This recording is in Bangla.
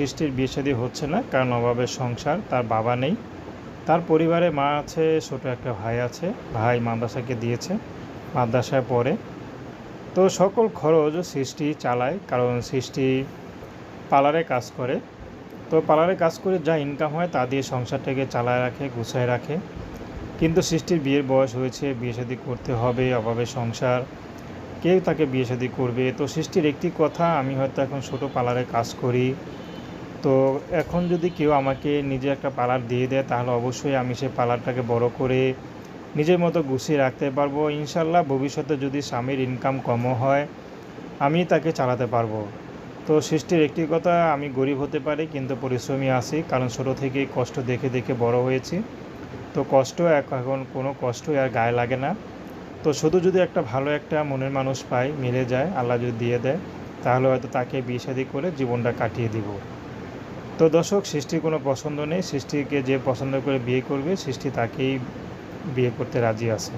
সৃষ্টির বিয়ে শাদী হচ্ছে না, কারণ অভাবের সংসার, তার বাবা নেই। তার পরিবারে মা আছে, ছোট একটা ভাই আছে, ভাই মাদ্রাসাকে দিয়েছে মাদ্রাসায় পড়ে তো সকল খরচ সৃষ্টি চালায়, কারণ সৃষ্টি পার্লারে কাজ করে। তো পার্লারে কাজ করে যা ইনকাম হয় তা দিয়ে সংসারটাকে চালায় রাখে, গুছায় রাখে। কিন্তু সৃষ্টির বিয়ের বয়স হয়েছে, বিয়ে শাদী করতে হবে অভাবে সংসার, কেউ তাকে বিয়ে শাদী করবে। তো সৃষ্টির একটি কথা, আমি হয়তো এখন ছোটো পার্লারে কাজ করি তো এখন যদি কেউ আমাকে নিজে একটা পার্লার দিয়ে দেয়, তাহলে অবশ্যই আমি সেই পার্লারটাকে বড় করে নিজের মতো গুছিয়ে রাখতে পারব। ইনশাল্লাহ ভবিষ্যতে যদি স্বামীর ইনকাম কমও হয়, আমি তাকে চালাতে পারব। তো সৃষ্টির একটি কথা, আমি গরিব হতে পারি, কিন্তু পরিশ্রমী আছি, কারণ ছোটো থেকেই কষ্ট দেখে দেখে বড় হয়েছি। তো কষ্ট এখন কোনো কষ্টই আর গায়ে লাগে না। তো শুধু যদি একটা ভালো একটা মনের মানুষ পাই, মিলে যায়, আল্লাহ যদি দিয়ে দেয়, তাহলে হয়তো তাকে বিয়ে শাদী করে জীবনটা কাটিয়ে দিব। তো দর্শক, সৃষ্টির কোনো পছন্দ নেই। সৃষ্টিকে যে পছন্দ করে বিয়ে করবে, সৃষ্টি তাকেই বিয়ে করতে রাজি আছে।